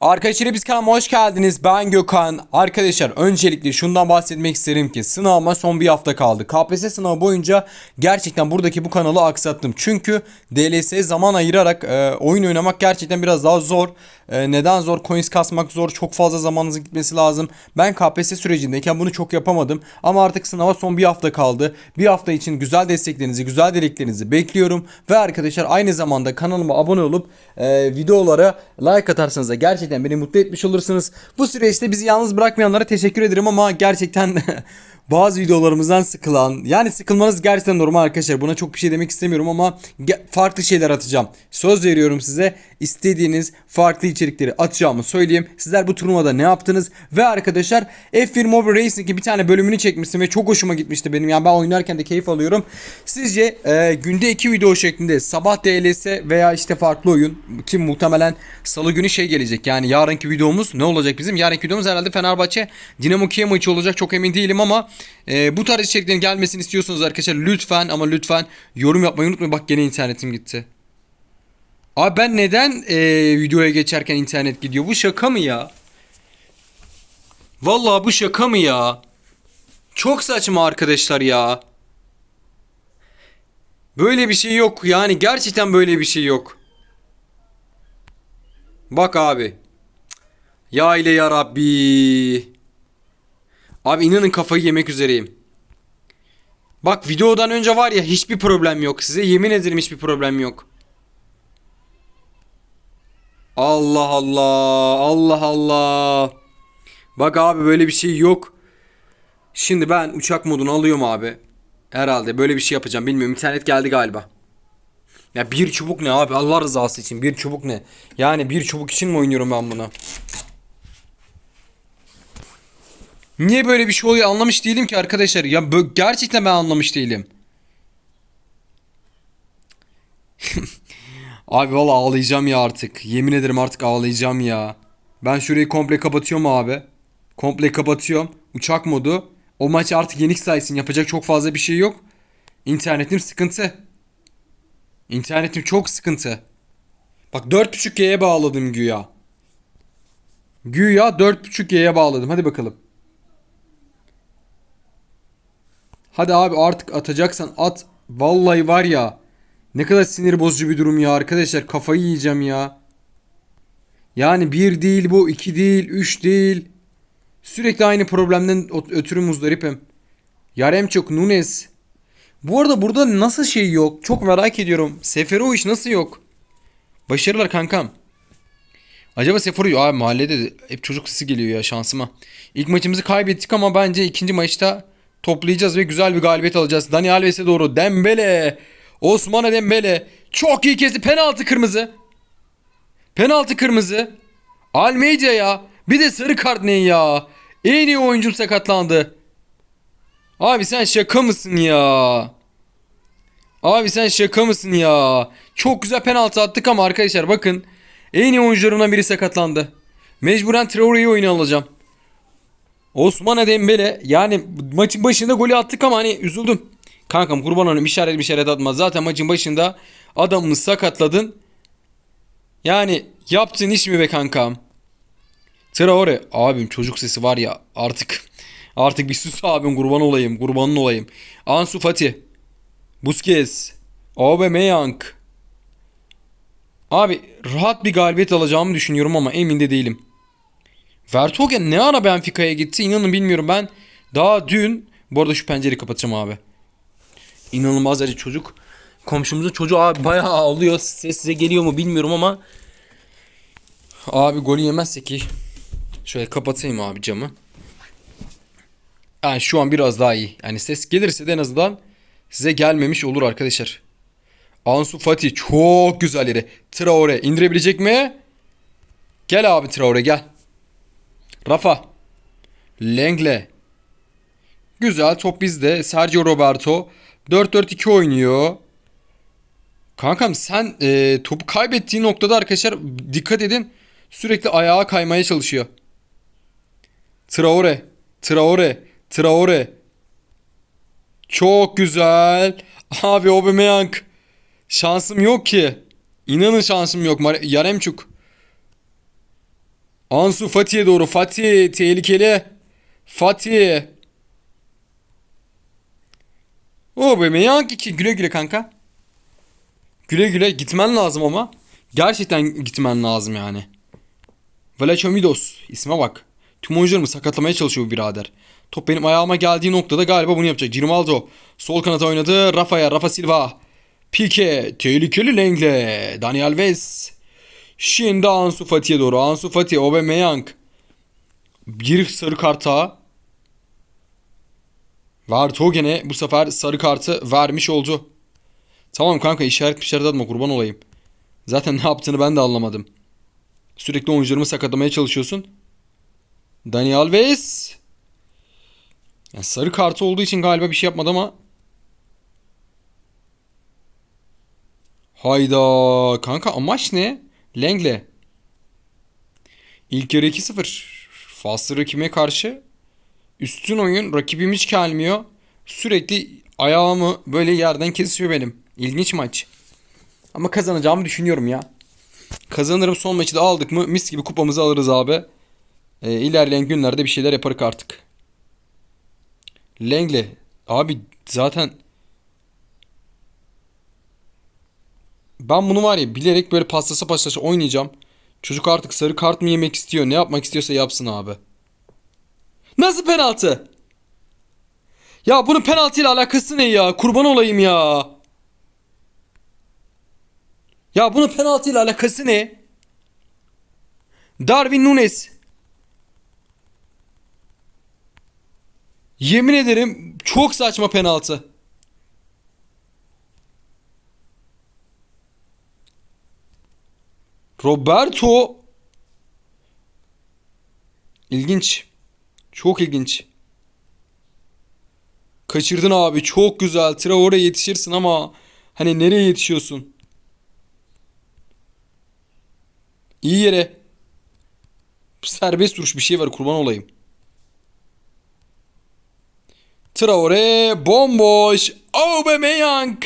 Arkadaşlar biz kanalıma hoş geldiniz. Ben Gökhan. Arkadaşlar öncelikle şundan bahsetmek isterim ki sınavıma son bir hafta kaldı. KPSS sınavı boyunca gerçekten buradaki bu kanalı aksattım. Çünkü DLS'ye zaman ayırarak e, oyun oynamak gerçekten biraz daha zor. E, neden zor? Coins kasmak zor. Çok fazla zamanınızın gitmesi lazım. Ben KPSS sürecindeyken bunu çok yapamadım. Ama artık sınava son bir hafta kaldı. Bir hafta için güzel desteklerinizi, güzel dileklerinizi bekliyorum. Ve arkadaşlar aynı zamanda kanalıma abone olup e, videolara like atarsanız da gerçekten beni mutlu etmiş olursunuz. Bu süreçte bizi yalnız bırakmayanlara teşekkür ederim ama gerçekten bazı videolarımızdan sıkılan yani sıkılmanız gerçekten normal arkadaşlar. Buna çok bir şey demek istemiyorum ama farklı şeyler atacağım. Söz veriyorum size istediğiniz farklı içerikleri atacağımı söyleyeyim. Sizler bu turnuvada ne yaptınız? Ve arkadaşlar F1 Mobile Racing'in bir tane bölümünü çekmiştim ve çok hoşuma gitmişti benim. Yani ben oynarken de keyif alıyorum. Sizce e, günde iki video şeklinde sabah DLS veya işte farklı oyun ki muhtemelen salı günü şey gelecek. Yani yarınki videomuz ne olacak bizim? Yarınki videomuz herhalde Fenerbahçe Dinamo Kiev maçı olacak. Çok emin değilim ama e, bu tarz içeriklerin gelmesini istiyorsanız arkadaşlar lütfen ama lütfen yorum yapmayı unutmayın. Bak gene internetim gitti. Abi ben neden e, videoya geçerken internet gidiyor? Bu şaka mı ya? Vallahi bu şaka mı ya? Çok saçma arkadaşlar ya. Böyle bir şey yok. Yani gerçekten böyle bir şey yok. Bak abi. Ya ile ya Rabbi. Abi inanın kafayı yemek üzereyim. Bak videodan önce var ya hiçbir problem yok. Size yemin ederim hiçbir problem yok. Allah Allah. Allah Allah. Bak abi böyle bir şey yok. Şimdi ben uçak modunu alıyorum abi. Herhalde böyle bir şey yapacağım. Bilmiyorum internet geldi galiba. Ya bir çubuk ne abi Allah rızası için bir çubuk ne? Yani bir çubuk için mi oynuyorum ben bunu? Niye böyle bir şey oluyor anlamış değilim ki arkadaşlar. Ya gerçekten ben anlamış değilim. Abi valla ağlayacağım ya artık. Yemin ederim artık ağlayacağım ya. Ben şurayı komple kapatıyorum abi. Komple kapatıyorum. Uçak modu. O maç artık yenik saysın. Yapacak çok fazla bir şey yok. İnternetim sıkıntı. İnternetim çok sıkıntı. Bak 4.5G'ye bağladım güya. Güya 4.5G'ye bağladım. Hadi bakalım. Hadi abi artık atacaksan at. Vallahi var ya. Ne kadar sinir bozucu bir durum ya arkadaşlar. Kafayı yiyeceğim ya. Yani bir değil bu, iki değil, üç değil. Sürekli aynı problemden ötürü muzdaripim. Yaremçok, Nunes. Bu arada burada nasıl şey yok? Çok merak ediyorum. Seferovic nasıl yok? Başarılar kankam. Acaba Seferovic abi mahallede de hep çocuk sesi geliyor ya şansıma. İlk maçımızı kaybettik ama bence ikinci maçta toplayacağız ve güzel bir galibiyet alacağız. Dani Alves'e doğru Dembele. Osman'a Dembele. Çok iyi kesti. Penaltı kırmızı. Penaltı kırmızı. Almeida ya. Bir de sarı kart ne ya? En iyi oyuncum sakatlandı. Abi sen şaka mısın ya? Abi sen şaka mısın ya? Çok güzel penaltı attık ama arkadaşlar bakın. En iyi oyuncularımdan biri sakatlandı. Mecburen Traore'yi oyuna alacağım. Osman Dembele yani maçın başında golü attık ama hani üzüldüm. Kankam kurban olayım işaret bir işaret atmaz. Zaten maçın başında adamını sakatladın. Yani yaptığın iş mi be kankam? Traore abim çocuk sesi var ya artık artık bir sus abim kurban olayım kurbanın olayım. Ansu Fati Busquets Aubameyang Abi rahat bir galibiyet alacağımı düşünüyorum ama emin de değilim. Vertonghen ne ara Benfica'ya gitti inanın bilmiyorum ben. Daha dün bu arada şu pencereyi kapatacağım abi. İnanılmaz derece çocuk. Komşumuzun çocuğu abi bayağı ağlıyor. Ses size geliyor mu bilmiyorum ama Abi golü yemezse ki şöyle kapatayım abi camı. Yani şu an biraz daha iyi. Yani ses gelirse de en azından size gelmemiş olur arkadaşlar. Ansu Fati çok güzel yere. Traore indirebilecek mi? Gel abi Traore gel. Rafa. Lengle. Güzel top bizde. Sergio Roberto. 4-4-2 oynuyor. Kankam sen e, topu kaybettiği noktada arkadaşlar dikkat edin. Sürekli ayağa kaymaya çalışıyor. Traore. Traore. Traore. Çok güzel. Abi Aubameyang. Şansım yok ki. İnanın şansım yok. Yaremçuk. Ansu Fati'ye doğru. Fatih tehlikeli. Fatih. O be Meyang 2 güle güle kanka. Güle güle gitmen lazım ama. Gerçekten gitmen lazım yani. Vlachomidos isme bak. Tüm oyuncularımı sakatlamaya çalışıyor bu birader. Top benim ayağıma geldiği noktada galiba bunu yapacak. Girmaldo sol kanata oynadı. Rafa'ya Rafa Silva. Pique tehlikeli Lengle. Daniel Alves. Şimdi Ansu Fati'ye doğru. Ansu Fati, Aubameyang. Bir sarı kart daha. Vertonghen'e bu sefer sarı kartı vermiş oldu. Tamam kanka işaret işaret atma kurban olayım. Zaten ne yaptığını ben de anlamadım. Sürekli oyuncularımı sakatlamaya çalışıyorsun. Dani Alves. Yani sarı kartı olduğu için galiba bir şey yapmadı ama. Hayda. Kanka amaç ne? Lengle. İlk yarı 2-0. Faslı rakime karşı üstün oyun rakibim hiç gelmiyor. Sürekli ayağımı böyle yerden kesiyor benim. İlginç maç. Ama kazanacağımı düşünüyorum ya. Kazanırım son maçı da aldık mı mis gibi kupamızı alırız abi. E, ilerleyen günlerde bir şeyler yaparız artık. Lengle. Abi zaten ben bunu var ya bilerek böyle pastasa pastasa oynayacağım. Çocuk artık sarı kart mı yemek istiyor ne yapmak istiyorsa yapsın abi. Nasıl penaltı? Ya bunun penaltıyla alakası ne ya? Kurban olayım ya. Ya bunun penaltıyla alakası ne? Darwin Nunes. Yemin ederim çok saçma penaltı. Roberto İlginç. Çok ilginç. Kaçırdın abi. Çok güzel. Traore yetişirsin ama hani nereye yetişiyorsun? İyi yere. Serbest duruş bir şey var kurban olayım. Traore bomboş. Aubameyang.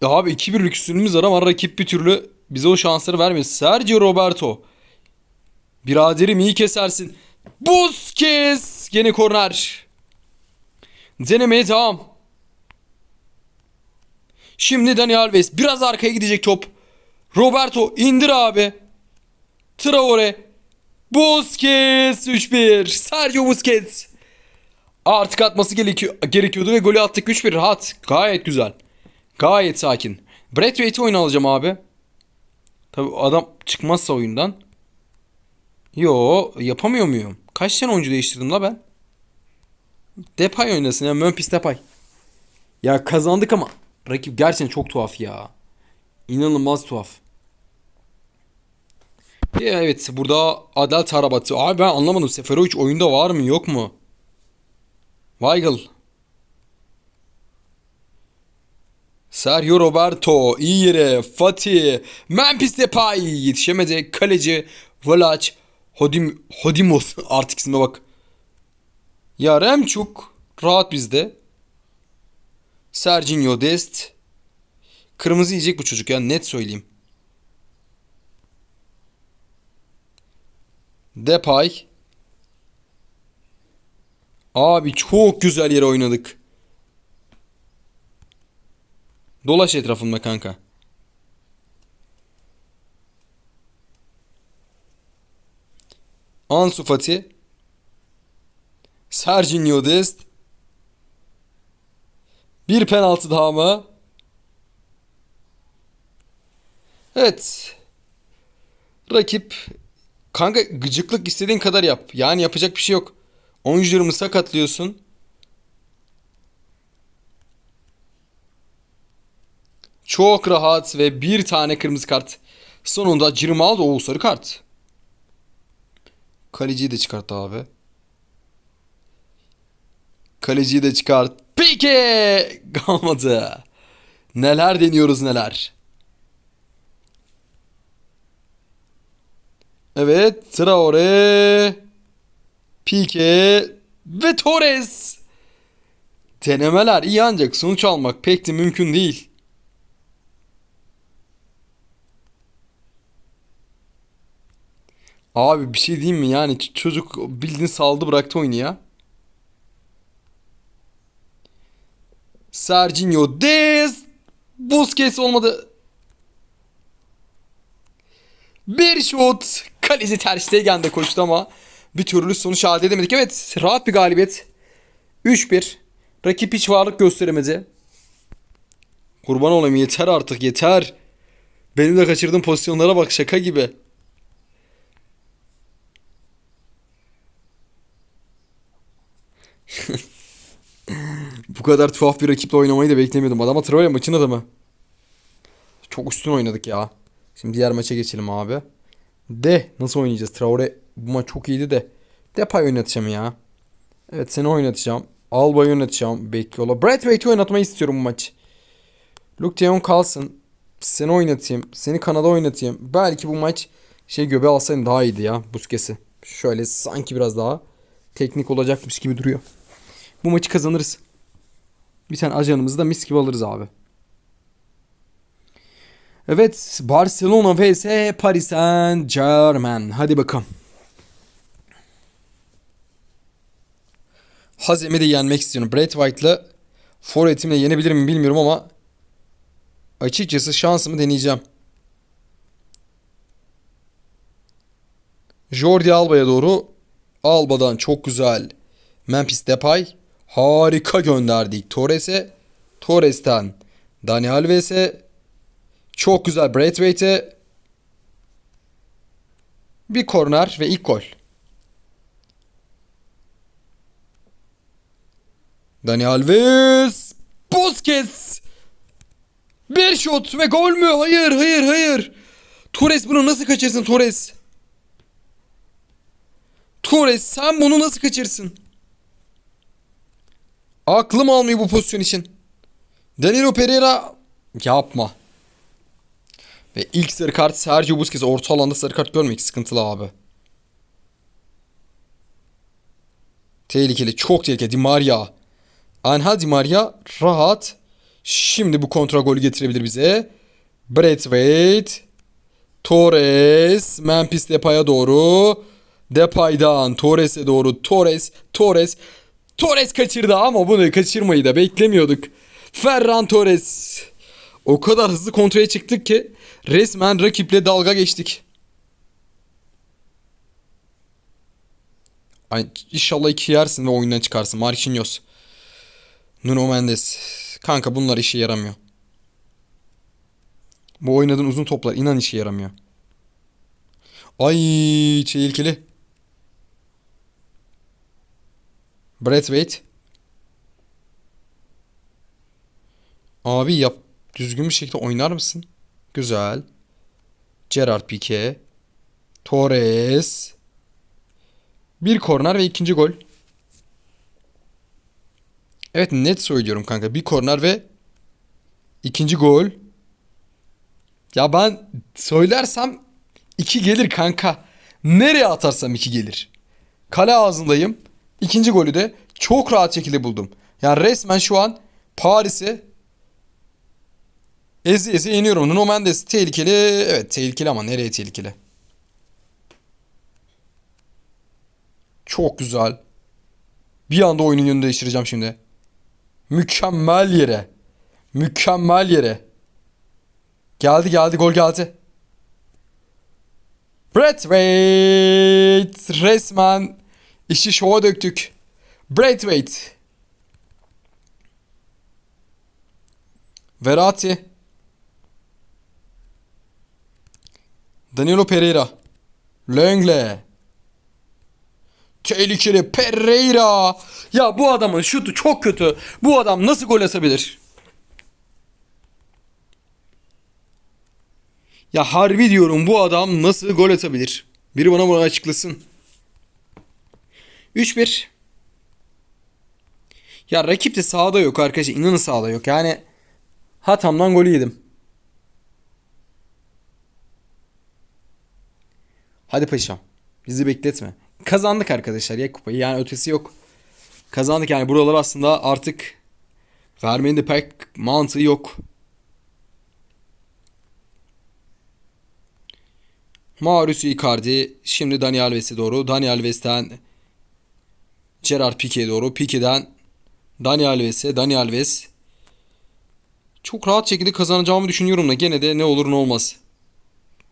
Ya Abi 2-1'lik üstünlüğümüz var ama rakip bir türlü bize o şansları vermiyor. Sergio Roberto. Biraderim iyi kesersin. Busquets. Gene korner. Denemeye devam. Şimdi Dani Alves. Biraz arkaya gidecek top. Roberto indir abi. Traore. Busquets 3-1. Sergio Busquets. Artık atması gerekiyor, gerekiyordu ve golü attık 3-1 rahat. Gayet güzel. Gayet sakin. Braithwaite'i oyuna alacağım abi. Tabi adam çıkmazsa oyundan. Yo yapamıyor muyum? Kaç tane oyuncu değiştirdim la ben? Depay oynasın ya Memphis Depay. Ya kazandık ama rakip gerçekten çok tuhaf ya. İnanılmaz tuhaf. Ya evet burada Adel Tarabatı. Abi ben anlamadım. Seferovic oyunda var mı yok mu? Weigl. Sergio Roberto iyi yere Fatih Memphis Depay yetişemedi kaleci Vlach Hodim Hodimos artık isme bak. Ya Remçuk rahat bizde. Serginho Dest Kırmızı yiyecek bu çocuk ya net söyleyeyim. Depay Abi çok güzel yere oynadık. Dolaş etrafımda kanka. Ansu Fati. Serginho Dest. Bir penaltı daha mı? Evet. Rakip kanka gıcıklık istediğin kadar yap. Yani yapacak bir şey yok. Oyuncularımı sakatlıyorsun. Çok rahat ve bir tane kırmızı kart. Sonunda Grimaldo o sarı kart. Kaleciyi de çıkart abi. Kaleciyi de çıkart. Pike! Kalmadı. Neler deniyoruz neler. Evet Traore. Pique ve Torres. Denemeler iyi ancak sonuç almak pek de mümkün değil. Abi bir şey diyeyim mi? Yani çocuk bildiğin saldı bıraktı oyunu ya. Serginho Dez. Busquets olmadı. Bir şut. Kaleci Ter Stegen de koştu ama bir türlü sonuç elde edemedik. Evet rahat bir galibiyet. 3-1. Rakip hiç varlık gösteremedi. Kurban olayım yeter artık yeter. Benim de kaçırdığım pozisyonlara bak şaka gibi. Bu kadar tuhaf bir rakiple oynamayı da beklemiyordum. Adama Traore maçın adamı. Çok üstün oynadık ya. Şimdi diğer maça geçelim abi. De nasıl oynayacağız? Traore bu maç çok iyiydi de. Depay oynatacağım ya. Evet seni oynatacağım. Alba'yı oynatacağım. Bekyola. Braithwaite'i oynatmayı istiyorum bu maç. Luke de Jong kalsın. Seni oynatayım. Seni kanada oynatayım. Belki bu maç şey göbe alsaydım daha iyiydi ya Busquets'i. Şöyle sanki biraz daha teknik olacakmış gibi duruyor. Bu maçı kazanırız. Bir tane ajanımızı da mis gibi alırız abi. Evet Barcelona vs Paris Saint Germain. Hadi bakalım. Hazem'i de yenmek istiyorum. Brad White'la forvetimle yenebilir miyim bilmiyorum ama açıkçası şansımı deneyeceğim. Jordi Alba'ya doğru Alba'dan çok güzel. Memphis Depay harika gönderdik. Torres'e Torres'ten Dani Alves'e çok güzel Braithwaite'e bir korner ve ilk gol. Dani Alves Busquets bir şut ve gol mü? Hayır hayır hayır. Torres bunu nasıl kaçırsın Torres? Torres sen bunu nasıl kaçırsın? Aklım almıyor bu pozisyon için. Danilo Pereira yapma. Ve ilk sarı kart Sergio Busquets orta alanda sarı kart görmek sıkıntılı abi. Tehlikeli, çok tehlikeli. Di Maria. Angel Di Maria rahat. Şimdi bu kontra golü getirebilir bize. Braithwaite. Torres. Memphis Depay'a doğru. Depay'dan Torres'e doğru. Torres. Torres. Torres kaçırdı ama bunu kaçırmayı da beklemiyorduk. Ferran Torres. O kadar hızlı kontraya çıktık ki resmen rakiple dalga geçtik. Ay, inşallah iki yersin ve oyundan çıkarsın. Marquinhos. Nuno Mendes. Kanka bunlar işe yaramıyor. Bu oynadığın uzun toplar inan işe yaramıyor. Ay tehlikeli. Braithwaite. Abi yap düzgün bir şekilde oynar mısın? Güzel. Gerard Pique. Torres. Bir korner ve ikinci gol. Evet net söylüyorum kanka. Bir korner ve ikinci gol. Ya ben söylersem iki gelir kanka. Nereye atarsam iki gelir. Kale ağzındayım. İkinci golü de çok rahat şekilde buldum. Yani resmen şu an Paris'i ezi ezi yeniyorum. Nuno Mendes tehlikeli. Evet tehlikeli ama nereye tehlikeli? Çok güzel. Bir anda oyunun yönünü değiştireceğim şimdi. Mükemmel yere. Mükemmel yere. Geldi geldi gol geldi. Braithwaite resmen işi şova döktük. Braithwaite. Verratti. Danilo Pereira. Lengle. Tehlikeli Pereira. Ya bu adamın şutu çok kötü. Bu adam nasıl gol atabilir? Ya harbi diyorum bu adam nasıl gol atabilir? Biri bana bunu açıklasın. 3-1. Ya rakip de sahada yok arkadaşlar. İnanın sahada yok. Yani hatamdan golü yedim. Hadi paşam. Bizi bekletme. Kazandık arkadaşlar ya kupayı. Yani ötesi yok. Kazandık yani buralar aslında artık vermenin de pek mantığı yok. Mauricio Icardi. Şimdi Dani Alves'e doğru. Dani Alves'ten Gerard Pique'ye doğru. Pique'den Dani Alves'e. Dani Alves. Çok rahat şekilde kazanacağımı düşünüyorum da gene de ne olur ne olmaz.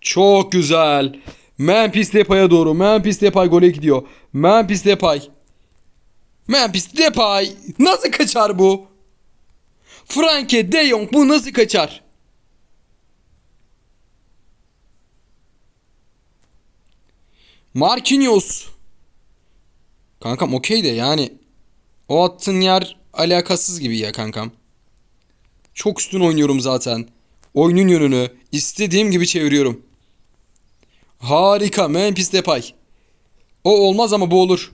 Çok güzel. Memphis Depay'a doğru. Memphis Depay gole gidiyor. Memphis Depay. Memphis Depay. Nasıl kaçar bu? Franke de Jong bu nasıl kaçar? Marquinhos. Kankam okey de yani o attığın yer alakasız gibi ya kankam. Çok üstün oynuyorum zaten. Oyunun yönünü istediğim gibi çeviriyorum. Harika Memphis Depay. O olmaz ama bu olur.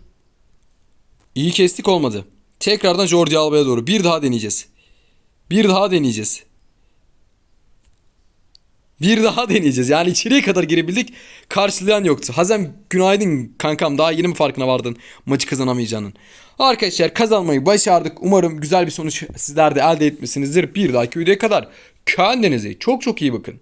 İyi kestik olmadı. Tekrardan Jordi Alba'ya doğru. Bir daha deneyeceğiz. Bir daha deneyeceğiz. Bir daha deneyeceğiz. Yani içeriye kadar girebildik. Karşılayan yoktu. Hazem günaydın kankam. Daha yeni mi farkına vardın maçı kazanamayacağının? Arkadaşlar kazanmayı başardık. Umarım güzel bir sonuç sizler de elde etmişsinizdir. Bir dahaki videoya kadar kendinize çok çok iyi bakın.